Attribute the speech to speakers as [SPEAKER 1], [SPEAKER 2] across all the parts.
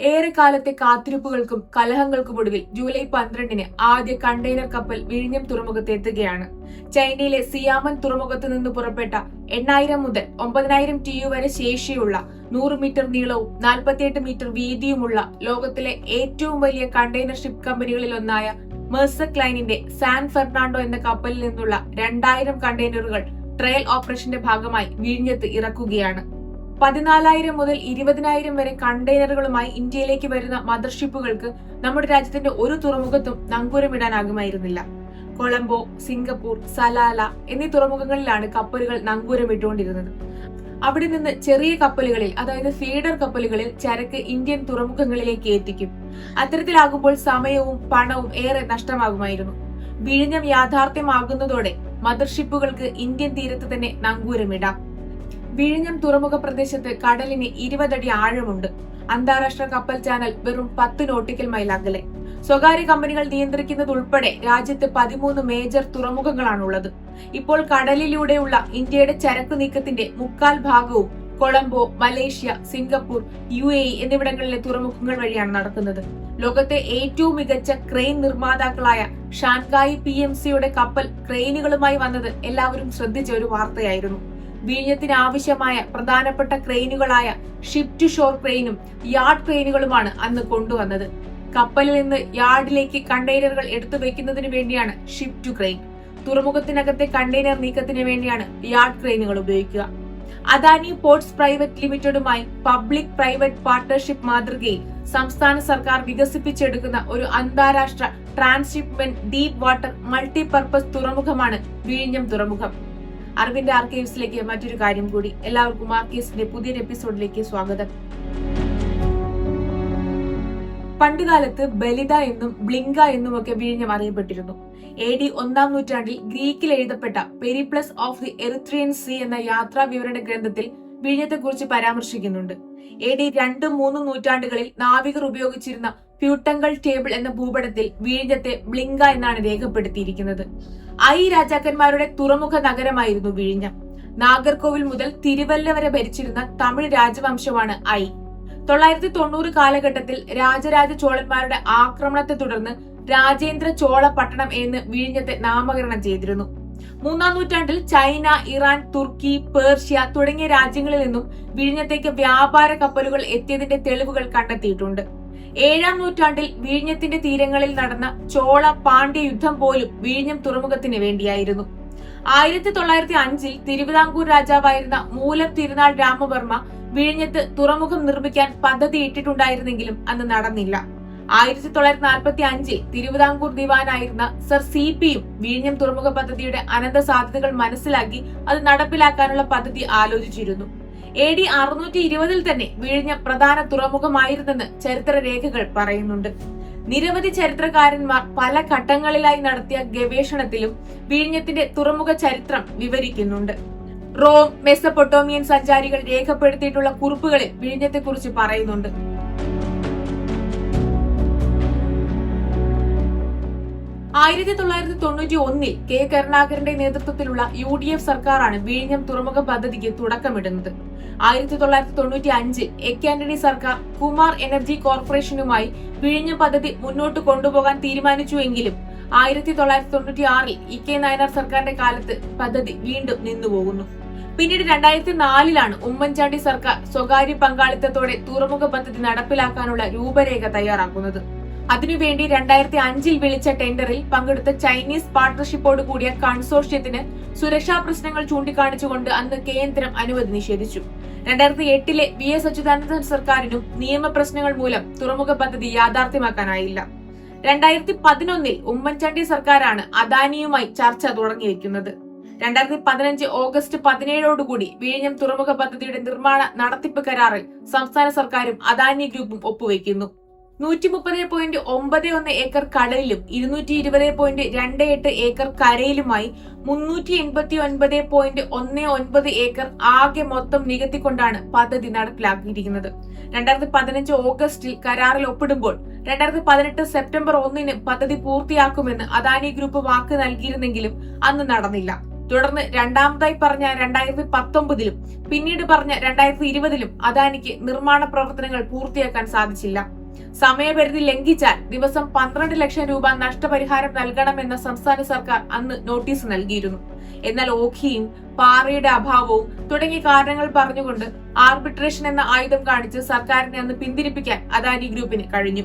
[SPEAKER 1] ഏറെക്കാലത്തെ കാത്തിരിപ്പുകൾക്കും കലഹങ്ങൾക്കും ഒടുവിൽ ജൂലൈ പന്ത്രണ്ടിന് ആദ്യ കണ്ടെയ്നർ കപ്പൽ വിഴിഞ്ഞം തുറമുഖത്ത് എത്തുകയാണ്. ചൈനയിലെ സിയാമൻ തുറമുഖത്ത് നിന്ന് പുറപ്പെട്ട എണ്ണായിരം മുതൽ ഒമ്പതിനായിരം ടി യു വരെ ശേഷിയുള്ള നൂറ് മീറ്റർ നീളവും നാൽപ്പത്തിയെട്ട് മീറ്റർ വീതിയുമുള്ള ലോകത്തിലെ ഏറ്റവും വലിയ കണ്ടെയ്നർ ഷിപ്പ് കമ്പനികളിൽ ഒന്നായ മെർസക് ലൈനിന്റെ സാൻ ഫെർണാണ്ടോ എന്ന കപ്പലിൽ നിന്നുള്ള രണ്ടായിരം കണ്ടെയ്നറുകൾ ട്രയൽ ഓപ്പറേഷന്റെ ഭാഗമായി വിഴിഞ്ഞത്ത് ഇറക്കുകയാണ്. പതിനാലായിരം മുതൽ ഇരുപതിനായിരം വരെ കണ്ടെയ്നറുകളുമായി ഇന്ത്യയിലേക്ക് വരുന്ന മദർഷിപ്പുകൾക്ക് നമ്മുടെ രാജ്യത്തിന്റെ ഒരു തുറമുഖത്തും നങ്കൂരമിടാനാകുമായിരുന്നില്ല കൊളംബോ സിംഗപ്പൂർ സലാല എന്നീ തുറമുഖങ്ങളിലാണ് കപ്പലുകൾ നങ്കൂരമിട്ടുകൊണ്ടിരുന്നത് അവിടെ നിന്ന് ചെറിയ കപ്പലുകളിൽ അതായത് ഫീഡർ കപ്പലുകളിൽ ചരക്ക് ഇന്ത്യൻ തുറമുഖങ്ങളിലേക്ക് എത്തിക്കും. അത്തരത്തിലാകുമ്പോൾ സമയവും പണവും ഏറെ നഷ്ടമാകുമായിരുന്നു. വിഴിഞ്ഞം യാഥാർത്ഥ്യമാകുന്നതോടെ മദർഷിപ്പുകൾക്ക് ഇന്ത്യൻ തീരത്ത് തന്നെ നങ്കൂരമിടാം വിഴിഞ്ഞം തുറമുഖ പ്രദേശത്ത് കടലിന് ഇരുപതടി ആഴമുണ്ട്. അന്താരാഷ്ട്ര കപ്പൽ ചാനൽ വെറും പത്ത് നോട്ടിക്കൽ മൈൽ അകലെ. സ്വകാര്യ കമ്പനികൾ നിയന്ത്രിക്കുന്നത് ഉൾപ്പെടെ രാജ്യത്ത് പതിമൂന്ന് മേജർ തുറമുഖങ്ങളാണുള്ളത്. ഇപ്പോൾ കടലിലൂടെയുള്ള ഇന്ത്യയുടെ ചരക്ക് നീക്കത്തിന്റെ മുക്കാൽ ഭാഗവും Colombo Malaysia Singapore U A E എന്നിവിടങ്ങളിലെ തുറമുഖങ്ങൾ വഴിയാണ് നടക്കുന്നത്. ലോകത്തെ ഏറ്റവും മികച്ച ക്രെയിൻ നിർമ്മാതാക്കളായ ഷാൻകായി പി എം സിയുടെ കപ്പൽ ക്രെയിനുകളുമായി വന്നത് എല്ലാവരും ശ്രദ്ധിച്ച ഒരു വാർത്തയായിരുന്നു. വിഴിഞ്ഞത്തിന് ആവശ്യമായ പ്രധാനപ്പെട്ട ക്രെയിനുകളായ ഷിപ്പ് ടു ഷോർ ക്രെയിനും യാർഡ് ക്രെയിനുകളുമാണ് അന്ന് കൊണ്ടുവന്നത്. കപ്പലിൽ നിന്ന് യാർഡിലേക്ക് കണ്ടെയ്നറുകൾ എടുത്തു വെക്കുന്നതിന് വേണ്ടിയാണ് ഷിപ്പ് ടു ക്രെയിൻ തുറമുഖത്തിനകത്തെ കണ്ടെയ്നർ നീക്കത്തിന് വേണ്ടിയാണ് യാർഡ് ക്രെയിനുകൾ ഉപയോഗിക്കുക. അദാനി പോർട്സ് പ്രൈവറ്റ് ലിമിറ്റഡുമായി പബ്ലിക് പ്രൈവറ്റ് പാർട്ണർഷിപ്പ് മാതൃകയിൽ സംസ്ഥാന സർക്കാർ വികസിപ്പിച്ചെടുക്കുന്ന ഒരു അന്താരാഷ്ട്ര ട്രാൻസ്ഷിപ്മെന്റ് ഡീപ് വാട്ടർ മൾട്ടിപർപ്പസ് തുറമുഖമാണ് വിഴിഞ്ഞം തുറമുഖം. അറിവിന്റെ ആർക്കൈവ്സിലേക്ക് മറ്റൊരു കാര്യം കൂടി. എല്ലാവർക്കും ആർക്കൈവ്സിന്റെ പുതിയൊരു എപ്പിസോഡിലേക്ക് സ്വാഗതം. പണ്ടുകാലത്ത് ബലിത എന്നും ബ്ലിങ്ക എന്നും ഒക്കെ വിഴിഞ്ഞം അറിയപ്പെട്ടിരുന്നു. എ ഡി ഒന്നാം നൂറ്റാണ്ടിൽ ഗ്രീക്കിൽ എഴുതപ്പെട്ട Periplus of the Erythraean sea എന്ന യാത്രാ വിവരണ ഗ്രന്ഥത്തിൽ വിഴിഞ്ഞത്തെക്കുറിച്ച് പരാമർശിക്കുന്നുണ്ട്. എ ഡി രണ്ടും മൂന്നും നൂറ്റാണ്ടുകളിൽ നാവികർ ഉപയോഗിച്ചിരുന്ന പ്യൂട്ടങ്കൽ ടേബിൾ എന്ന ഭൂപടത്തിൽ വിഴിഞ്ഞത്തെ ബ്ലിങ്ക എന്നാണ് രേഖപ്പെടുത്തിയിരിക്കുന്നത്. ഐ രാജാക്കന്മാരുടെ തുറമുഖ നഗരമായിരുന്നു വിഴിഞ്ഞം. നാഗർകോവിൽ മുതൽ തിരുവല്ല വരെ ഭരിച്ചിരുന്ന തമിഴ് രാജവംശമാണ് ഐ. തൊള്ളായിരത്തി തൊണ്ണൂറ് കാലഘട്ടത്തിൽ രാജരാജ ചോളന്മാരുടെ ആക്രമണത്തെ തുടർന്ന് രാജേന്ദ്ര ചോള പട്ടണം എന്ന് വിഴിഞ്ഞത്തെ നാമകരണം ചെയ്തിരുന്നു. മൂന്നാം നൂറ്റാണ്ടിൽ ചൈന ഇറാൻ തുർക്കി പേർഷ്യ തുടങ്ങിയ രാജ്യങ്ങളിൽ നിന്നും വിഴിഞ്ഞത്തേക്ക് വ്യാപാര കപ്പലുകൾ എത്തിയതിന്റെ തെളിവുകൾ കണ്ടെത്തിയിട്ടുണ്ട്. ഏഴാം നൂറ്റാണ്ടിൽ വിഴിഞ്ഞത്തിന്റെ തീരങ്ങളിൽ നടന്ന ചോള പാണ്ഡ്യ യുദ്ധം പോലും വിഴിഞ്ഞം തുറമുഖത്തിന് വേണ്ടിയായിരുന്നു. ആയിരത്തി തൊള്ളായിരത്തി അഞ്ചിൽ തിരുവിതാംകൂർ രാജാവായിരുന്ന മൂലം തിരുനാൾ രാമവർമ്മ വിഴിഞ്ഞത്ത് തുറമുഖം നിർമ്മിക്കാൻ പദ്ധതി ഇട്ടിട്ടുണ്ടായിരുന്നെങ്കിലും അന്ന് നടന്നില്ല. ആയിരത്തി തൊള്ളായിരത്തി നാൽപ്പത്തി അഞ്ചിൽ തിരുവിതാംകൂർ ദിവാനായിരുന്ന സർ സി പിയും വിഴിഞ്ഞം തുറമുഖ പദ്ധതിയുടെ അനന്ത സാധ്യതകൾ മനസ്സിലാക്കി അത് നടപ്പിലാക്കാനുള്ള പദ്ധതി ആലോചിച്ചിരുന്നു. എ ഡി അറുന്നൂറ്റി ഇരുപതിൽ തന്നെ വിഴിഞ്ഞം പ്രധാന തുറമുഖമായിരുന്നെന്ന് ചരിത്ര രേഖകൾ പറയുന്നുണ്ട്. നിരവധി ചരിത്രകാരന്മാർ പല ഘട്ടങ്ങളിലായി നടത്തിയ ഗവേഷണത്തിലും വിഴിഞ്ഞത്തിന്റെ തുറമുഖ ചരിത്രം വിവരിക്കുന്നുണ്ട്. റോം മെസ്സപ്പൊട്ടോമിയൻ സഞ്ചാരികൾ രേഖപ്പെടുത്തിയിട്ടുള്ള കുറിപ്പുകളിൽ വിഴിഞ്ഞത്തെക്കുറിച്ച് പറയുന്നുണ്ട്. ആയിരത്തി തൊള്ളായിരത്തി തൊണ്ണൂറ്റി ഒന്നിൽ കെ കരുണാകരന്റെ നേതൃത്വത്തിലുള്ള യു ഡി എഫ് സർക്കാരാണ് വിഴിഞ്ഞം തുറമുഖ പദ്ധതിക്ക് തുടക്കമിടുന്നത്. ആയിരത്തി തൊള്ളായിരത്തി തൊണ്ണൂറ്റി അഞ്ചിൽ എ ആന്റണി സർക്കാർ കുമാർ എനർജി കോർപ്പറേഷനുമായി വിഴിഞ്ഞം പദ്ധതി മുന്നോട്ട് കൊണ്ടുപോകാൻ തീരുമാനിച്ചുവെങ്കിലും ആയിരത്തി തൊള്ളായിരത്തി തൊണ്ണൂറ്റി ആറിൽ ഇ കെ നായനാർ സർക്കാരിന്റെ കാലത്ത് പദ്ധതി വീണ്ടും നിന്നുപോകുന്നു. പിന്നീട് രണ്ടായിരത്തി നാലിലാണ് ഉമ്മൻചാണ്ടി സർക്കാർ സ്വകാര്യ പങ്കാളിത്തത്തോടെ തുറമുഖ പദ്ധതി നടപ്പിലാക്കാനുള്ള രൂപരേഖ തയ്യാറാക്കുന്നത്. അതിനുവേണ്ടി രണ്ടായിരത്തി അഞ്ചിൽ വിളിച്ച ടെൻഡറിൽ പങ്കെടുത്ത ചൈനീസ് പാർട്ണർഷിപ്പോട് കൂടിയ കൺസോർഷ്യത്തിന് സുരക്ഷാ പ്രശ്നങ്ങൾ ചൂണ്ടിക്കാണിച്ചുകൊണ്ട് അന്ന് കേന്ദ്രം അനുമതി നിഷേധിച്ചു. രണ്ടായിരത്തി എട്ടിലെ വി എസ് അച്യുതാനന്ദൻ സർക്കാരിനും നിയമപ്രശ്നങ്ങൾ മൂലം തുറമുഖ പദ്ധതി യാഥാർത്ഥ്യമാക്കാനായില്ല. രണ്ടായിരത്തി പതിനൊന്നിൽ ഉമ്മൻചാണ്ടി സർക്കാരാണ് അദാനിയുമായി ചർച്ച തുടങ്ങിവെക്കുന്നത്. രണ്ടായിരത്തി പതിനഞ്ച് ഓഗസ്റ്റ് പതിനേഴോടുകൂടി വിഴിഞ്ഞം തുറമുഖ പദ്ധതിയുടെ നിർമ്മാണ നടത്തിപ്പ് കരാറിൽ സംസ്ഥാന സർക്കാരും അദാനി ഗ്രൂപ്പും ഒപ്പുവെക്കുന്നു. നൂറ്റി മുപ്പത് പോയിന്റ് ഒമ്പത് ഒന്ന് ഏക്കർ കടലിലും ഇരുന്നൂറ്റി ഇരുപത് പോയിന്റ് രണ്ട് എട്ട് ഏക്കർ കരയിലുമായി മുന്നൂറ്റി എൺപത്തി ഒൻപത് പോയിന്റ് ഒന്ന് ഒൻപത് ഏക്കർ ആകെ മൊത്തം നികത്തിക്കൊണ്ടാണ് പദ്ധതി നടപ്പിലാക്കിയിരിക്കുന്നത്. രണ്ടായിരത്തി പതിനഞ്ച് ഓഗസ്റ്റിൽ കരാറിൽ ഒപ്പിടുമ്പോൾ രണ്ടായിരത്തി പതിനെട്ട് സെപ്റ്റംബർ ഒന്നിന് പദ്ധതി പൂർത്തിയാക്കുമെന്ന് അദാനി ഗ്രൂപ്പ് വാക്ക് നൽകിയിരുന്നെങ്കിലും അന്ന് നടന്നില്ല. തുടർന്ന് രണ്ടാമതായി പറഞ്ഞ രണ്ടായിരത്തി പത്തൊമ്പതിലും പിന്നീട് പറഞ്ഞ രണ്ടായിരത്തി ഇരുപതിലും അദാനിക്ക് നിർമ്മാണ പ്രവർത്തനങ്ങൾ പൂർത്തിയാക്കാൻ സാധിച്ചില്ല. സമയപരിധി ലംഘിച്ചാൽ ദിവസം പന്ത്രണ്ട് ലക്ഷം രൂപ നഷ്ടപരിഹാരം നൽകണമെന്ന സംസ്ഥാന സർക്കാർ അന്ന് നോട്ടീസ് നൽകിയിരുന്നു. എന്നാൽ ഓഖിയും പാറയുടെ അഭാവവും തുടങ്ങിയ കാരണങ്ങൾ പറഞ്ഞുകൊണ്ട് ആർബിട്രേഷൻ എന്ന ആയുധം കാണിച്ച് സർക്കാരിനെ അന്ന് പിന്തിരിപ്പിക്കാൻ അദാനി ഗ്രൂപ്പിന് കഴിഞ്ഞു.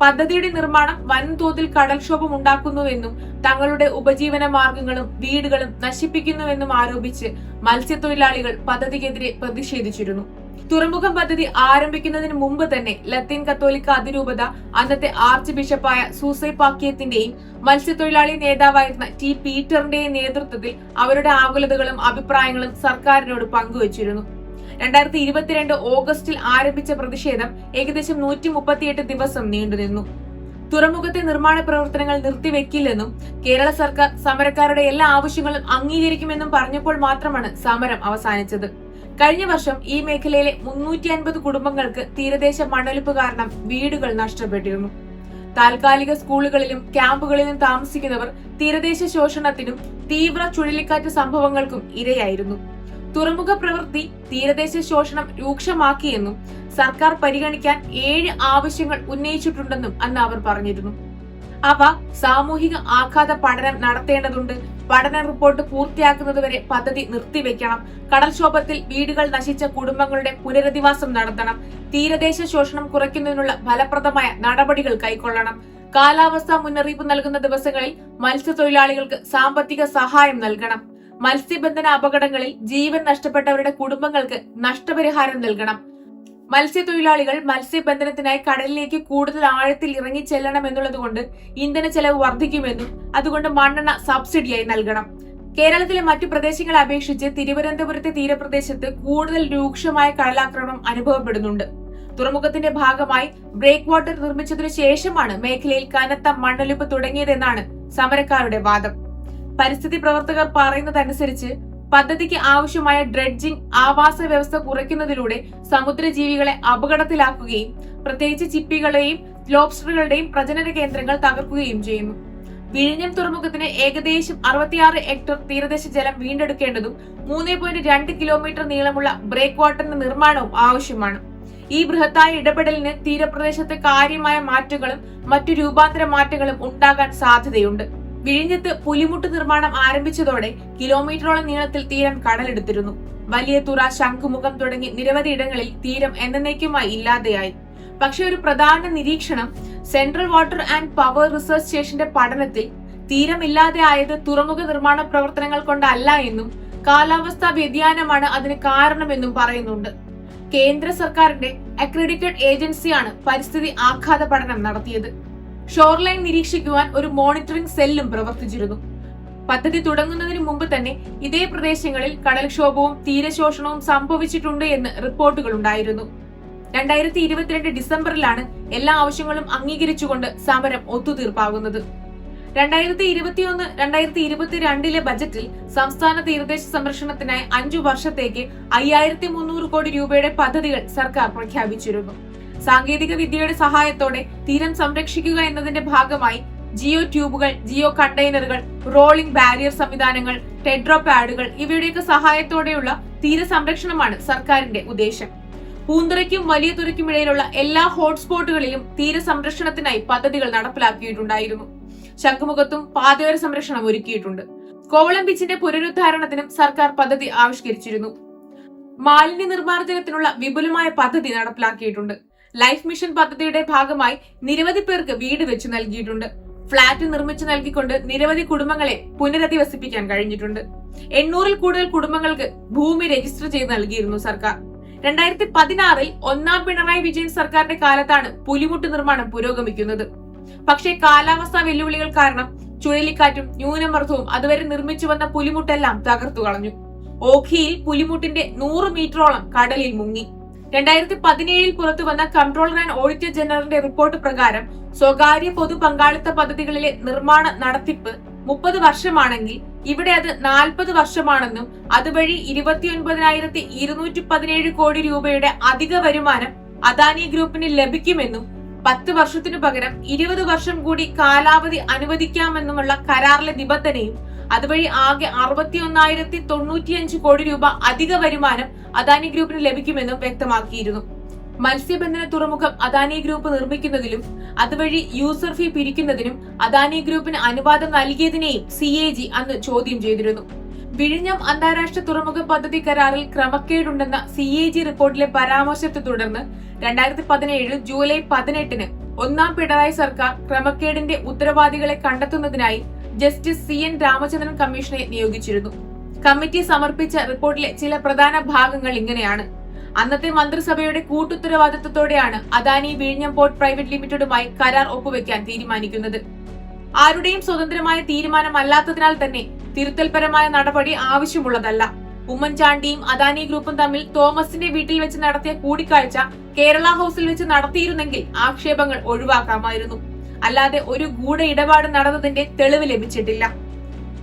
[SPEAKER 1] പദ്ധതിയുടെ നിർമ്മാണം വൻതോതിൽ കടൽക്ഷോഭം ഉണ്ടാക്കുന്നുവെന്നും തങ്ങളുടെ ഉപജീവന മാർഗങ്ങളും വീടുകളും നശിപ്പിക്കുന്നുവെന്നും ആരോപിച്ച് മത്സ്യത്തൊഴിലാളികൾ പദ്ധതിക്കെതിരെ പ്രതിഷേധിച്ചിരുന്നു. തുറമുഖം പദ്ധതി ആരംഭിക്കുന്നതിന് മുമ്പ് തന്നെ ലത്തീൻ കത്തോലിക്ക അതിരൂപത അന്നത്തെ ആർച്ച് ബിഷപ്പായ സൂസൈ പാക്കിയത്തിന്റെയും മത്സ്യത്തൊഴിലാളി നേതാവായിരുന്ന ടി പീറ്ററിന്റെയും നേതൃത്വത്തിൽ അവരുടെ ആകുലതകളും അഭിപ്രായങ്ങളും സർക്കാരിനോട് പങ്കുവച്ചിരുന്നു. രണ്ടായിരത്തി ഇരുപത്തിരണ്ട് ഓഗസ്റ്റിൽ ആരംഭിച്ച പ്രതിഷേധം ഏകദേശം നൂറ്റി മുപ്പത്തിയെട്ട് ദിവസം നീണ്ടുനിന്നു. തുറമുഖത്തെ നിർമ്മാണ പ്രവർത്തനങ്ങൾ നിർത്തിവെക്കില്ലെന്നും കേരള സർക്കാർ സമരക്കാരുടെ എല്ലാ ആവശ്യങ്ങളും അംഗീകരിക്കുമെന്നും പറഞ്ഞപ്പോൾ മാത്രമാണ് സമരം അവസാനിച്ചത്. കഴിഞ്ഞ വർഷം ഈ മേഖലയിലെ മുന്നൂറ്റി അൻപത് കുടുംബങ്ങൾക്ക് തീരദേശ മണ്ണൊലിപ്പ് കാരണം വീടുകൾ നഷ്ടപ്പെട്ടിരുന്നു. താൽക്കാലിക സ്കൂളുകളിലും ക്യാമ്പുകളിലും താമസിക്കുന്നവർ തീരദേശ ശോഷണത്തിനും തീവ്ര ചുഴലിക്കാറ്റ് സംഭവങ്ങൾക്കും ഇരയായിരുന്നു. തുറമുഖ പ്രവൃത്തി തീരദേശ ശോഷണം രൂക്ഷമാക്കിയെന്നും സർക്കാർ പരിഗണിക്കാൻ ഏഴ് ആവശ്യങ്ങൾ ഉന്നയിച്ചിട്ടുണ്ടെന്നും അന്ന് അവർ പറഞ്ഞിരുന്നു. അവ സാമൂഹിക ആഘാത പഠനം നടത്തേണ്ടതുണ്ട് പഠന റിപ്പോർട്ട് പൂർത്തിയാക്കുന്നതുവരെ പദ്ധതി നിർത്തിവെക്കണം. കടൽക്ഷോഭത്തിൽ വീടുകൾ നശിച്ച കുടുംബങ്ങളുടെ പുനരധിവാസം നടത്തണം. തീരദേശ ശോഷണം കുറയ്ക്കുന്നതിനുള്ള ഫലപ്രദമായ നടപടികൾ കൈക്കൊള്ളണം. കാലാവസ്ഥാ മുന്നറിയിപ്പ് നൽകുന്ന ദിവസങ്ങളിൽ മത്സ്യത്തൊഴിലാളികൾക്ക് സാമ്പത്തിക സഹായം നൽകണം. മത്സ്യബന്ധന അപകടങ്ങളിൽ ജീവൻ നഷ്ടപ്പെട്ടവരുടെ കുടുംബങ്ങൾക്ക് നഷ്ടപരിഹാരം നൽകണം. മത്സ്യത്തൊഴിലാളികൾ മത്സ്യബന്ധനത്തിനായി കടലിലേക്ക് കൂടുതൽ ആഴത്തിൽ ഇറങ്ങി ചെല്ലണം എന്നുള്ളതുകൊണ്ട് ഇന്ധന ചെലവ് വർദ്ധിക്കുമെന്നും അതുകൊണ്ട് മണ്ണെണ്ണ സബ്സിഡിയായി നൽകണം. കേരളത്തിലെ മറ്റു പ്രദേശങ്ങളെ അപേക്ഷിച്ച് തിരുവനന്തപുരത്തെ തീരപ്രദേശത്ത് കൂടുതൽ രൂക്ഷമായ കടലാക്രമണം അനുഭവപ്പെടുന്നുണ്ട്. തുറമുഖത്തിന്റെ ഭാഗമായി ബ്രേക്ക് വാട്ടർ നിർമ്മിച്ചതിനു ശേഷമാണ് മേഖലയിൽ കനത്ത മണ്ണൊലിപ്പ് തുടങ്ങിയതെന്നാണ് സമരക്കാരുടെ വാദം. പരിസ്ഥിതി പ്രവർത്തകർ പറയുന്നതനുസരിച്ച് പദ്ധതിക്ക് ആവശ്യമായ ഡ്രെഡ്ജിംഗ് ആവാസ വ്യവസ്ഥ കുറയ്ക്കുന്നതിലൂടെ സമുദ്രജീവികളെ അപകടത്തിലാക്കുകയും പ്രത്യേകിച്ച് ചിപ്പികളെയും ലോബ്സ്റ്ററുകളുടെയും പ്രജനന കേന്ദ്രങ്ങൾ തകർക്കുകയും ചെയ്യുന്നു. വിഴിഞ്ഞം തുറമുഖത്തിന് ഏകദേശം അറുപത്തിയാറ് ഹെക്ടർ തീരദേശ ജലം വീണ്ടെടുക്കേണ്ടതും മൂന്ന് പോയിന്റ് രണ്ട് കിലോമീറ്റർ നീളമുള്ള ബ്രേക്ക് വാട്ടറിന്റെ നിർമ്മാണവും ആവശ്യമാണ്. ഈ ബൃഹത്തായ ഇടപെടലിന് തീരപ്രദേശത്ത് കാര്യമായ മാറ്റങ്ങളും മറ്റു രൂപാന്തര മാറ്റങ്ങളും ഉണ്ടാകാൻ സാധ്യതയുണ്ട്. വിഴിഞ്ഞത്ത് പുലിമുട്ട് നിർമ്മാണം ആരംഭിച്ചതോടെ കിലോമീറ്ററോളം നീളത്തിൽ തീരം കടലെടുത്തിരുന്നു. വലിയ തുറ ശംഖുമുഖം തുടങ്ങി നിരവധി ഇടങ്ങളിൽ തീരം എന്നേക്കുമായി ഇല്ലാതെയായി. പക്ഷെ ഒരു പ്രധാന നിരീക്ഷണം central water and power research സ്റ്റേഷന്റെ പഠനത്തിൽ തീരമില്ലാതെയായത് തുറമുഖ നിർമ്മാണ പ്രവർത്തനങ്ങൾ കൊണ്ടല്ല എന്നും കാലാവസ്ഥാ വ്യതിയാനമാണ് അതിന് കാരണമെന്നും പറയുന്നുണ്ട്. കേന്ദ്ര സർക്കാരിന്റെ അക്രഡിറ്റഡ് ഏജൻസിയാണ് പരിസ്ഥിതി ആഘാത പഠനം നടത്തിയത്. ഷോർലൈൻ നിരീക്ഷിക്കുവാൻ ഒരു മോണിറ്ററിംഗ് സെല്ലും പ്രവർത്തിച്ചിരുന്നു. പദ്ധതി തുടങ്ങുന്നതിന് മുമ്പ് തന്നെ ഇതേ പ്രദേശങ്ങളിൽ കടൽക്ഷോഭവും തീരശോഷണവും സംഭവിച്ചിട്ടുണ്ട് എന്ന് റിപ്പോർട്ടുകൾ ഉണ്ടായിരുന്നു. രണ്ടായിരത്തി ഇരുപത്തിരണ്ട് ഡിസംബറിലാണ് എല്ലാ ആവശ്യങ്ങളും അംഗീകരിച്ചുകൊണ്ട് സമരം ഒത്തുതീർപ്പാകുന്നത്. രണ്ടായിരത്തി ഇരുപത്തിയൊന്ന് രണ്ടായിരത്തി ഇരുപത്തിരണ്ടിലെ ബജറ്റിൽ സംസ്ഥാന തീരദേശ സംരക്ഷണത്തിനായി അഞ്ചു വർഷത്തേക്ക് അയ്യായിരത്തി മുന്നൂറ് കോടി രൂപയുടെ പദ്ധതികൾ സർക്കാർ പ്രഖ്യാപിച്ചിരുന്നു. സാങ്കേതിക വിദ്യയുടെ സഹായത്തോടെ തീരം സംരക്ഷിക്കുക എന്നതിന്റെ ഭാഗമായി ജിയോ ട്യൂബുകൾ ജിയോ കണ്ടെയ്നറുകൾ റോളിംഗ് ബാരിയർ സംവിധാനങ്ങൾ ടെഡ്രോ പാഡുകൾ ഇവയുടെയൊക്കെ സഹായത്തോടെയുള്ള തീരസംരക്ഷണമാണ് സർക്കാരിന്റെ ഉദ്ദേശം. പൂന്തുറയ്ക്കും വലിയ തുറയ്ക്കും ഇടയിലുള്ള എല്ലാ ഹോട്ട്സ്പോട്ടുകളിലും തീരസംരക്ഷണത്തിനായി പദ്ധതികൾ നടപ്പിലാക്കിയിട്ടുണ്ടായിരുന്നു. ശംഖുമുഖത്തും പാതയോര സംരക്ഷണം ഒരുക്കിയിട്ടുണ്ട്. കോവളം ബീച്ചിന്റെ പുനരുദ്ധാരണത്തിനും സർക്കാർ പദ്ധതി ആവിഷ്കരിച്ചിരുന്നു. മാലിന്യ നിർമ്മാർജനത്തിനുള്ള വിപുലമായ പദ്ധതി നടപ്പിലാക്കിയിട്ടുണ്ട്. ലൈഫ് മിഷൻ പദ്ധതിയുടെ ഭാഗമായി നിരവധി പേർക്ക് വീട് വെച്ചു നൽകിയിട്ടുണ്ട്. ഫ്ളാറ്റ് നിർമ്മിച്ചു നൽകിക്കൊണ്ട് നിരവധി കുടുംബങ്ങളെ പുനരധിവസിപ്പിക്കാൻ കഴിഞ്ഞിട്ടുണ്ട്. എണ്ണൂറിൽ കൂടുതൽ കുടുംബങ്ങൾക്ക് ഭൂമി രജിസ്റ്റർ ചെയ്ത് നൽകിയിരുന്നു സർക്കാർ. രണ്ടായിരത്തി പതിനാറിൽ ഒന്നാം പിണറായി വിജയൻ സർക്കാരിന്റെ കാലത്താണ് പുലിമുട്ട് നിർമ്മാണം പുരോഗമിക്കുന്നത്. പക്ഷേ കാലാവസ്ഥാ വെല്ലുവിളികൾ കാരണം ചുഴലിക്കാറ്റും ന്യൂനമർദ്ദവും അതുവരെ നിർമ്മിച്ചു വന്ന പുലിമുട്ടെല്ലാം തകർത്തു കളഞ്ഞു. ഓഖിയിൽ പുലിമുട്ടിന്റെ നൂറ് മീറ്ററോളം കടലിൽ മുങ്ങി. രണ്ടായിരത്തി പതിനേഴിൽ പുറത്തു വന്ന കൺട്രോളർ ആൻഡ് ഓഡിറ്റർ ജനറലിന്റെ റിപ്പോർട്ട് പ്രകാരം സ്വകാര്യ പൊതു പങ്കാളിത്ത പദ്ധതികളിലെ നിർമ്മാണ നടത്തിപ്പ് മുപ്പത് വർഷമാണെങ്കിൽ ഇവിടെ അത് നാൽപ്പത് വർഷമാണെന്നും അതുവഴി ഇരുപത്തിയൊൻപതിനായിരത്തി ഇരുന്നൂറ്റി പതിനേഴ് കോടി രൂപയുടെ അധിക വരുമാനം അദാനി ഗ്രൂപ്പിന് ലഭിക്കുമെന്നും പത്ത് വർഷത്തിനു പകരം ഇരുപത് വർഷം കൂടി കാലാവധി അനുവദിക്കാമെന്നുമുള്ള കരാറിലെ നിബന്ധനയും അതുവഴി ആകെ അറുപത്തി ഒന്നായിരത്തി തൊണ്ണൂറ്റിയഞ്ച് കോടി രൂപ അധിക വരുമാനം അദാനി ഗ്രൂപ്പിന് ലഭിക്കുമെന്നും വ്യക്തമാക്കിയിരുന്നു. മത്സ്യബന്ധന തുറമുഖം അദാനി ഗ്രൂപ്പ് നിർമ്മിക്കുന്നതിലും അതുവഴി യൂസർ ഫീ പിരിക്കുന്നതിനും അദാനി ഗ്രൂപ്പിന് അനുവാദം നൽകിയതിനെയും സി എ ജി അന്ന് ചോദ്യം ചെയ്തിരുന്നു. വിഴിഞ്ഞം അന്താരാഷ്ട്ര തുറമുഖ പദ്ധതി കരാറിൽ ക്രമക്കേടുണ്ടെന്ന സി എ ജി റിപ്പോർട്ടിലെ പരാമർശത്തെ തുടർന്ന് രണ്ടായിരത്തി പതിനേഴ് ജൂലൈ പതിനെട്ടിന് ഒന്നാം പിണറായി സർക്കാർ ക്രമക്കേടിന്റെ ഉത്തരവാദികളെ കണ്ടെത്തുന്നതിനായി ജസ്റ്റിസ് സി എൻ രാമചന്ദ്രൻ കമ്മീഷനെ നിയോഗിച്ചിരുന്നു. കമ്മിറ്റി സമർപ്പിച്ച റിപ്പോർട്ടിലെ ചില പ്രധാന ഭാഗങ്ങൾ ഇങ്ങനെയാണ്. അന്നത്തെ മന്ത്രിസഭയുടെ കൂട്ടുത്തരവാദിത്വത്തോടെയാണ് അദാനി വിഴിഞ്ഞം പോർട്ട് പ്രൈവറ്റ് ലിമിറ്റഡുമായി കരാർ ഒപ്പുവെക്കാൻ തീരുമാനിക്കുന്നത്. ആരുടെയും സ്വതന്ത്രമായ തീരുമാനമല്ലാത്തതിനാൽ തന്നെ തിരുത്തൽപരമായ നടപടി ആവശ്യമുള്ളതല്ല. ഉമ്മൻചാണ്ടിയും അദാനി ഗ്രൂപ്പും തമ്മിൽ തോമസിന്റെ വീട്ടിൽ വെച്ച് നടത്തിയ കൂടിക്കാഴ്ച കേരള ഹൌസിൽ വെച്ച് നടത്തിയിരുന്നെങ്കിൽ ആക്ഷേപങ്ങൾ ഒഴിവാക്കാമായിരുന്നു. അല്ലാതെ ഒരു ഗൂഢ ഇടപാട് നടന്നതിന്റെ തെളിവ് ലഭിച്ചിട്ടില്ല.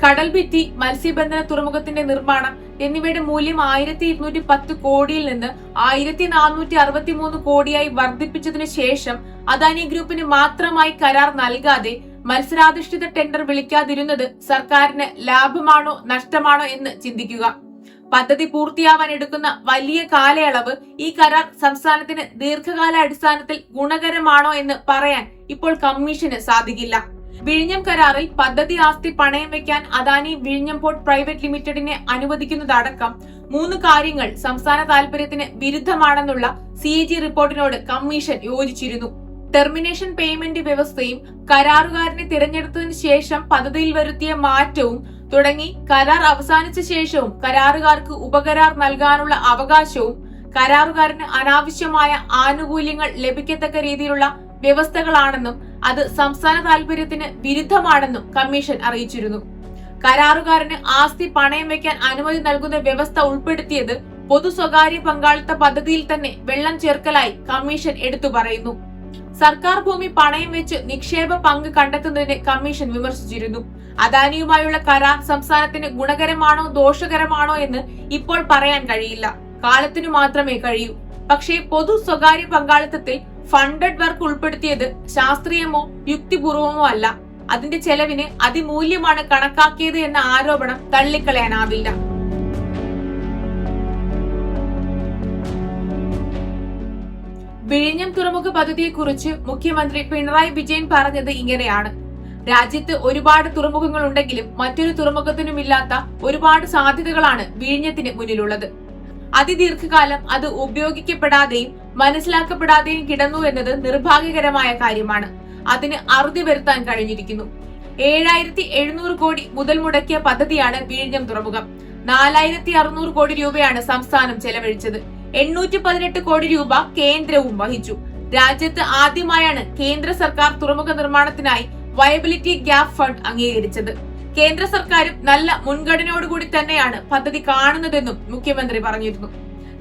[SPEAKER 1] കടൽഭിത്തി മത്സ്യബന്ധന തുറമുഖത്തിന്റെ നിർമ്മാണം എന്നിവയുടെ മൂല്യം ആയിരത്തി ഇരുന്നൂറ്റി പത്ത് കോടിയിൽ നിന്ന് ആയിരത്തി നാനൂറ്റി അറുപത്തി മൂന്ന് കോടിയായി വർദ്ധിപ്പിച്ചതിനു ശേഷം അദാനി ഗ്രൂപ്പിന് മാത്രമായി കരാർ നൽകാതെ മത്സരാധിഷ്ഠിത ടെൻഡർ വിളിക്കാതിരുന്നത് സർക്കാരിന് ലാഭമാണോ നഷ്ടമാണോ എന്ന് ചിന്തിക്കുക. പദ്ധതി പൂർത്തിയാവാൻ എടുക്കുന്ന വലിയ കാലയളവ് ഈ കരാർ സംസ്ഥാനത്തിന് ദീർഘകാല അടിസ്ഥാനത്തിൽ ഗുണകരമാണോ എന്ന് പറയാൻ ഇപ്പോൾ കമ്മീഷന് സാധിക്കില്ല. വിഴിഞ്ഞം കരാറിൽ പദ്ധതി ആസ്തി പണയം വെക്കാൻ അദാനി വിഴിഞ്ഞം പോർട്ട് പ്രൈവറ്റ് ലിമിറ്റഡിനെ അനുവദിക്കുന്നതടക്കം മൂന്ന് കാര്യങ്ങൾ സംസ്ഥാന താൽപര്യത്തിന് വിരുദ്ധമാണെന്നുള്ള സി റിപ്പോർട്ടിനോട് കമ്മീഷൻ യോജിച്ചിരുന്നു. ടെർമിനേഷൻ പേയ്മെന്റ് വ്യവസ്ഥയും കരാറുകാരനെ തിരഞ്ഞെടുത്തതിനു ശേഷം പദ്ധതിയിൽ വരുത്തിയ മാറ്റവും തുടങ്ങി കരാർ അവസാനിച്ച ശേഷവും കരാറുകാർക്ക് ഉപകരാർ നൽകാനുള്ള അവകാശവും കരാറുകാരന് അനാവശ്യമായ ആനുകൂല്യങ്ങൾ ലഭിക്കത്തക്ക രീതിയിലുള്ള വ്യവസ്ഥകളാണെന്നും അത് സംസ്ഥാന താൽപര്യത്തിന് വിരുദ്ധമാണെന്നും കമ്മീഷൻ അറിയിച്ചിരുന്നു. കരാറുകാരന് ആസ്തി പണയം വെക്കാൻ അനുമതി നൽകുന്ന വ്യവസ്ഥ ഉൾപ്പെടുത്തിയത് പൊതു സ്വകാര്യ പങ്കാളിത്ത പദ്ധതിയിൽ തന്നെ വെള്ളം ചേർക്കലായി കമ്മീഷൻ എടുത്തു പറയുന്നു. സർക്കാർ ഭൂമി പണയം വെച്ച് നിക്ഷേപ പങ്ക് കണ്ടെത്തുന്നതിനെ കമ്മീഷൻ വിമർശിച്ചിരുന്നു. അദാനിയുമായുള്ള കരാർ സംസ്ഥാനത്തിന് ഗുണകരമാണോ ദോഷകരമാണോ എന്ന് ഇപ്പോൾ പറയാൻ കഴിയില്ല. കാലത്തിനു മാത്രമേ കഴിയൂ. പക്ഷേ പൊതു സ്വകാര്യ പങ്കാളിത്തത്തിൽ ഫണ്ടഡ് വർക്ക് ഉൾപ്പെടുത്തിയത് ശാസ്ത്രീയമോ യുക്തിപൂർവമോ അല്ല. അതിന്റെ ചെലവിന് അതിമൂല്യമാണ് കണക്കാക്കിയത് എന്ന ആരോപണം തള്ളിക്കളയാനാവില്ല. വിഴിഞ്ഞം തുറമുഖ പദ്ധതിയെക്കുറിച്ച് മുഖ്യമന്ത്രി പിണറായി വിജയൻ പറഞ്ഞത് ഇങ്ങനെയാണ്. രാജ്യത്ത് ഒരുപാട് തുറമുഖങ്ങൾ ഉണ്ടെങ്കിലും മറ്റൊരു തുറമുഖത്തിനുമില്ലാത്ത ഒരുപാട് സാധ്യതകളാണ് വിഴിഞ്ഞത്തിന് മുന്നിലുള്ളത്. അതിദീർഘകാലം അത് ഉപയോഗിക്കപ്പെടാതെയും മനസ്സിലാക്കപ്പെടാതെയും കിടന്നു എന്നത് നിർഭാഗ്യകരമായ കാര്യമാണ്. അതിന് അറുതി വരുത്താൻ കഴിഞ്ഞിരിക്കുന്നു. ഏഴായിരത്തി എഴുന്നൂറ് കോടി മുതൽ മുടക്കിയ പദ്ധതിയാണ് വിഴിഞ്ഞം തുറമുഖം. നാലായിരത്തി അറുന്നൂറ് കോടി രൂപയാണ് സംസ്ഥാനം ചെലവഴിച്ചത്. എണ്ണൂറ്റി പതിനെട്ട് കോടി രൂപ കേന്ദ്രവും വഹിച്ചു. രാജ്യത്ത് ആദ്യമായാണ് കേന്ദ്ര സർക്കാർ തുറമുഖ നിർമ്മാണത്തിനായി വയബിലിറ്റി ഗ്യാപ് ഫണ്ട് അംഗീകരിച്ചത്. കേന്ദ്ര സർക്കാരും നല്ല മുൻഗണനയോടുകൂടി തന്നെയാണ് പദ്ധതി കാണുന്നതെന്നും മുഖ്യമന്ത്രി പറഞ്ഞിരുന്നു.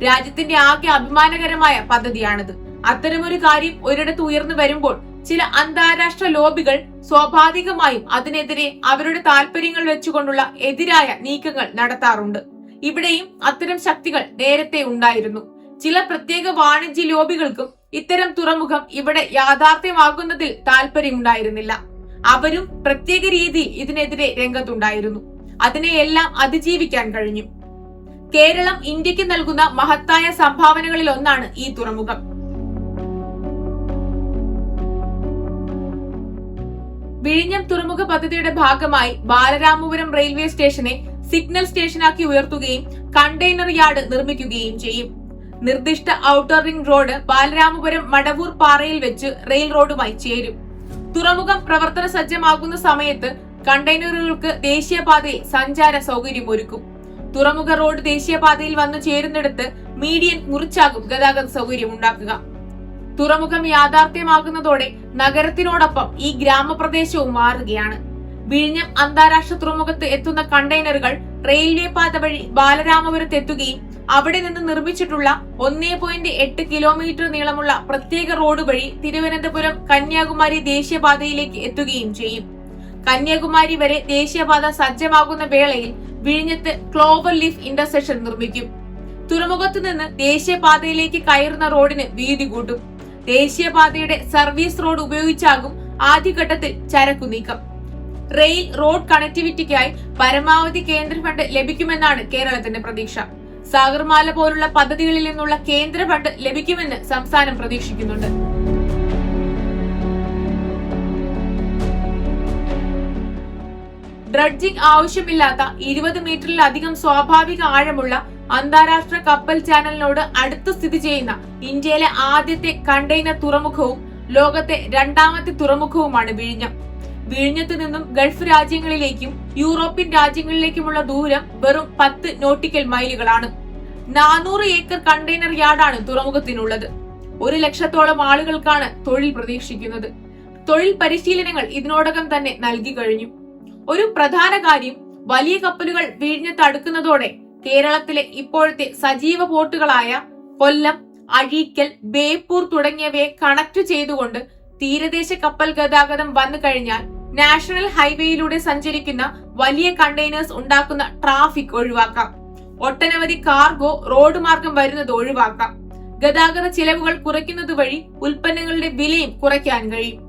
[SPEAKER 1] രാജ്യത്തിന്റെ ആകെ അഭിമാനകരമായ പദ്ധതിയാണിത്. അത്തരമൊരു കാര്യം ഒരിടത്ത് ഉയർന്നു വരുമ്പോൾ ചില അന്താരാഷ്ട്ര ലോബികൾ സ്വാഭാവികമായും അതിനെതിരെ അവരുടെ താല്പര്യങ്ങൾ വെച്ചുകൊണ്ടുള്ള എതിരായ നീക്കങ്ങൾ നടത്താറുണ്ട്. ഇവിടെയും അത്തരം ശക്തികൾ നേരത്തെ ഉണ്ടായിരുന്നു. ചില പ്രത്യേക വാണിജ്യ ലോബികൾക്കും ഇത്തരം തുറമുഖം ഇവിടെ യാഥാർത്ഥ്യമാകുന്നതിൽ താല്പര്യമുണ്ടായിരുന്നില്ല അവരും പ്രത്യേക രീതിയിൽ ഇതിനെതിരെ രംഗത്തുണ്ടായിരുന്നു. അതിനെയെല്ലാം അതിജീവിക്കാൻ കഴിഞ്ഞു. കേരളം ഇന്ത്യയ്ക്ക് നൽകുന്ന മഹത്തായ സംഭാവനകളിൽ ഒന്നാണ് ഈ തുറമുഖം. വിഴിഞ്ഞം തുറമുഖ പദ്ധതിയുടെ ഭാഗമായി ബാലരാമപുരം റെയിൽവേ സ്റ്റേഷനെ സിഗ്നൽ സ്റ്റേഷനാക്കി ഉയർത്തുകയും കണ്ടെയ്നർ യാർഡ് നിർമ്മിക്കുകയും ചെയ്യും. നിർദ്ദിഷ്ട outer ring road Balaramapuram Madavoor പാറയിൽ വെച്ച് റെയിൽ റോഡുമായി ചേരും. തുറമുഖം പ്രവർത്തന സജ്ജമാകുന്ന സമയത്ത് കണ്ടെയ്നറുകൾക്ക് ദേശീയപാതയിൽ സഞ്ചാര സൗകര്യം ഒരുക്കും. തുറമുഖ റോഡ് ദേശീയപാതയിൽ വന്നു ചേരുന്നിടത്ത് മീഡിയൻ മുറിച്ചാകും ഗതാഗത സൗകര്യം ഉണ്ടാക്കുക തുറമുഖം യാഥാർത്ഥ്യമാകുന്നതോടെ നഗരത്തിനോടൊപ്പം ഈ ഗ്രാമപ്രദേശവും മാറുകയാണ്. വിഴിഞ്ഞം അന്താരാഷ്ട്ര തുറമുഖത്ത് എത്തുന്ന കണ്ടെയ്നറുകൾ റെയിൽവേ പാത വഴി ബാലരാമപുരത്ത് എത്തുകയും അവിടെ നിന്ന് നിർമ്മിച്ചിട്ടുള്ള ഒന്നേ പോയിന്റ് എട്ട് കിലോമീറ്റർ നീളമുള്ള പ്രത്യേക റോഡ് വഴി തിരുവനന്തപുരം കന്യാകുമാരി ദേശീയപാതയിലേക്ക് എത്തുകയും ചെയ്യും. കന്യാകുമാരി വരെ ദേശീയപാത സജ്ജമാകുന്ന വേളയിൽ വിഴിഞ്ഞത്ത് ക്ലോവർ ലീഫ് ഇന്റർസെക്ഷൻ നിർമ്മിക്കും. തുറമുഖത്ത് നിന്ന് ദേശീയപാതയിലേക്ക് കയറുന്ന റോഡിന് വീതി കൂട്ടും. ദേശീയപാതയുടെ സർവീസ് റോഡ് ഉപയോഗിച്ചാകും ആദ്യഘട്ടത്തിൽ ചരക്കു നീക്കം. റെയിൽ റോഡ് കണക്ടിവിറ്റിക്കായി പരമാവധി കേന്ദ്ര ഫണ്ട് ലഭിക്കുമെന്നാണ് കേരളത്തിന്റെ പ്രതീക്ഷ. സാഗർമാല പോലുള്ള പദ്ധതികളിൽ നിന്നുള്ള കേന്ദ്ര ഫണ്ട് ലഭിക്കുമെന്ന് സംസ്ഥാനം പ്രതീക്ഷിക്കുന്നുണ്ട്. ഡ്രഡ്ജിംഗ് ആവശ്യമില്ലാത്ത ഇരുപത് മീറ്ററിലധികം സ്വാഭാവിക ആഴമുള്ള അന്താരാഷ്ട്ര കപ്പൽ ചാനലിനോട് അടുത്ത് സ്ഥിതി ചെയ്യുന്ന ഇന്ത്യയിലെ ആദ്യത്തെ കണ്ടെയ്നർ തുറമുഖവും ലോകത്തെ രണ്ടാമത്തെ തുറമുഖവുമാണ് വിഴിഞ്ഞം. വിഴിഞ്ഞത്തു നിന്നും ഗൾഫ് രാജ്യങ്ങളിലേക്കും യൂറോപ്യൻ രാജ്യങ്ങളിലേക്കുമുള്ള ദൂരം വെറും പത്ത് നോട്ടിക്കൽ മൈലുകളാണ്. നാനൂറ് ഏക്കർ കണ്ടെയ്നർ യാർഡാണ് തുറമുഖത്തിനുള്ളത്. ഒരു ലക്ഷത്തോളം ആളുകൾക്കാണ് തൊഴിൽ പ്രതീക്ഷിക്കുന്നത്. തൊഴിൽ പരിശീലനങ്ങൾ ഇതിനോടകം തന്നെ നൽകി കഴിഞ്ഞു. ഒരു പ്രധാന കാര്യം വലിയ കപ്പലുകൾ വിഴിഞ്ഞത്ത് തടുക്കുന്നതോടെ കേരളത്തിലെ ഇപ്പോഴത്തെ സജീവ പോർട്ടുകളായ കൊല്ലം അഴീക്കൽ ബേപ്പൂർ തുടങ്ങിയവയെ കണക്ട് ചെയ്തുകൊണ്ട് തീരദേശ കപ്പൽ ഗതാഗതം വന്നു കഴിഞ്ഞാൽ നാഷണൽ ഹൈവേയിലൂടെ സഞ്ചരിക്കുന്ന വലിയ കണ്ടെയ്നേഴ്സ് ഉണ്ടാക്കുന്ന ട്രാഫിക് ഒഴിവാക്കാം. ഒട്ടനവധി കാർഗോ റോഡ് മാർഗം വരുന്നത് ഒഴിവാക്കാം. ഗതാഗത ചിലവുകൾ കുറയ്ക്കുന്നത് വഴി ഉൽപ്പന്നങ്ങളുടെ വിലയും കുറയ്ക്കാൻ കഴിയും.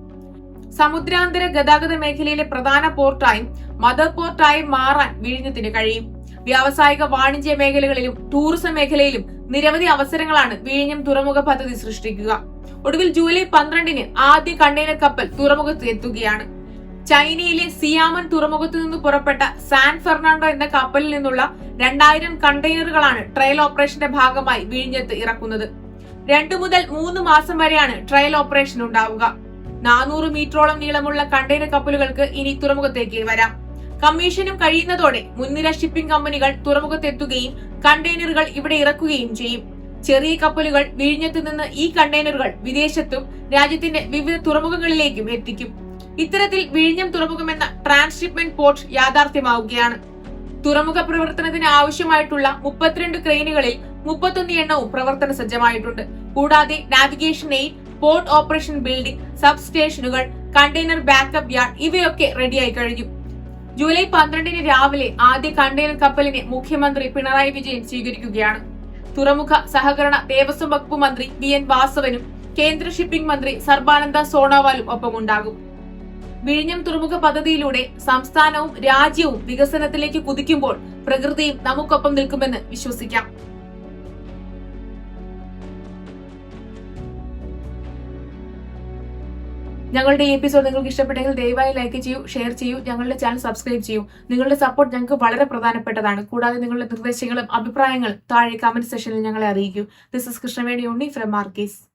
[SPEAKER 1] സമുദ്രാന്തര ഗതാഗത മേഖലയിലെ പ്രധാന പോർട്ടായും മദർ പോർട്ടായും മാറാൻ വിഴിഞ്ഞത്തിന് കഴിയും. വ്യാവസായിക വാണിജ്യ മേഖലകളിലും ടൂറിസം മേഖലയിലും നിരവധി അവസരങ്ങളാണ് വിഴിഞ്ഞം തുറമുഖ പദ്ധതി സൃഷ്ടിക്കുക. ഒടുവിൽ ജൂലൈ പന്ത്രണ്ടിന് ആദ്യ കണ്ടെയ്നർ കപ്പൽ തുറമുഖത്ത് എത്തുകയാണ്. ചൈനയിലെ സിയാമൻ തുറമുഖത്തു നിന്ന് പുറപ്പെട്ട സാൻ ഫെർണാണ്ടോ എന്ന കപ്പലിൽ നിന്നുള്ള രണ്ടായിരം കണ്ടെയ്നറുകളാണ് ട്രയൽ ഓപ്പറേഷന്റെ ഭാഗമായി വിഴിഞ്ഞത്ത് ഇറക്കുന്നത്. രണ്ടു മുതൽ മൂന്ന് മാസം വരെയാണ് ട്രയൽ ഓപ്പറേഷൻ ഉണ്ടാവുക. നാനൂറ് മീറ്ററോളം നീളമുള്ള കണ്ടെയ്നർ കപ്പലുകൾക്ക് ഇനി തുറമുഖത്തേക്ക് വരാം. കമ്മീഷനും കഴിയുന്നതോടെ മുൻനിര ഷിപ്പിംഗ് കമ്പനികൾ തുറമുഖത്തെത്തുകയും കണ്ടെയ്നറുകൾ ഇവിടെ ഇറക്കുകയും ചെയ്യും. ചെറിയ കപ്പലുകൾ വിഴിഞ്ഞത്ത് നിന്ന് ഈ കണ്ടെയ്നറുകൾ വിദേശത്തും രാജ്യത്തിന്റെ വിവിധ തുറമുഖങ്ങളിലേക്കും എത്തിക്കും. ഇത്തരത്തിൽ വിഴിഞ്ഞം തുറമുഖമെന്ന ട്രാൻസ്ഷിപ്മെന്റ് പോർട്ട് യാഥാർത്ഥ്യമാവുകയാണ്. തുറമുഖ പ്രവർത്തനത്തിന് ആവശ്യമായിട്ടുള്ള മുപ്പത്തിരണ്ട് ക്രെയിനുകളിൽ മുപ്പത്തൊന്ന് എണ്ണവും പ്രവർത്തന സജ്ജമായിട്ടുണ്ട്. കൂടാതെ navigation aid port operation building sub സ്റ്റേഷനുകൾ കണ്ടെയ്നർ ബാക്കപ്പ് യാർഡ് ഇവയൊക്കെ റെഡിയായി കഴിഞ്ഞു. ജൂലൈ പന്ത്രണ്ടിന് രാവിലെ ആദ്യ കണ്ടെയ്നർ കപ്പലിനെ മുഖ്യമന്ത്രി പിണറായി വിജയൻ സ്വീകരിക്കുകയാണ്. തുറമുഖ സഹകരണ ദേവസ്വം വകുപ്പ് മന്ത്രി വി എൻ വാസവനും കേന്ദ്ര ഷിപ്പിംഗ് മന്ത്രി സർബാനന്ദ സോണോവാലും ഒപ്പമുണ്ടാകും. വിഴിഞ്ഞം തുറമുഖ പദ്ധതിയിലൂടെ സംസ്ഥാനവും രാജ്യവും വികസനത്തിലേക്ക് കുതിക്കുമ്പോൾ പ്രകൃതിയും നമുക്കൊപ്പം നിൽക്കുമെന്ന് വിശ്വസിക്കാം. ഞങ്ങളുടെ ഈ എപ്പിസോഡ് നിങ്ങൾക്ക് ഇഷ്ടപ്പെട്ടെങ്കിൽ ദയവായി ലൈക്ക് ചെയ്യൂ ഷെയർ ചെയ്യൂ ഞങ്ങളുടെ ചാനൽ സബ്സ്ക്രൈബ് ചെയ്യൂ. നിങ്ങളുടെ സപ്പോർട്ട് ഞങ്ങൾക്ക് വളരെ പ്രധാനപ്പെട്ടതാണ്. കൂടാതെ നിങ്ങളുടെ നിർദ്ദേശങ്ങളും അഭിപ്രായങ്ങളും താഴെ കമന്റ് സെക്ഷനിൽ ഞങ്ങളെ അറിയിക്കൂ. This is Krishnaveni Unni from Marquez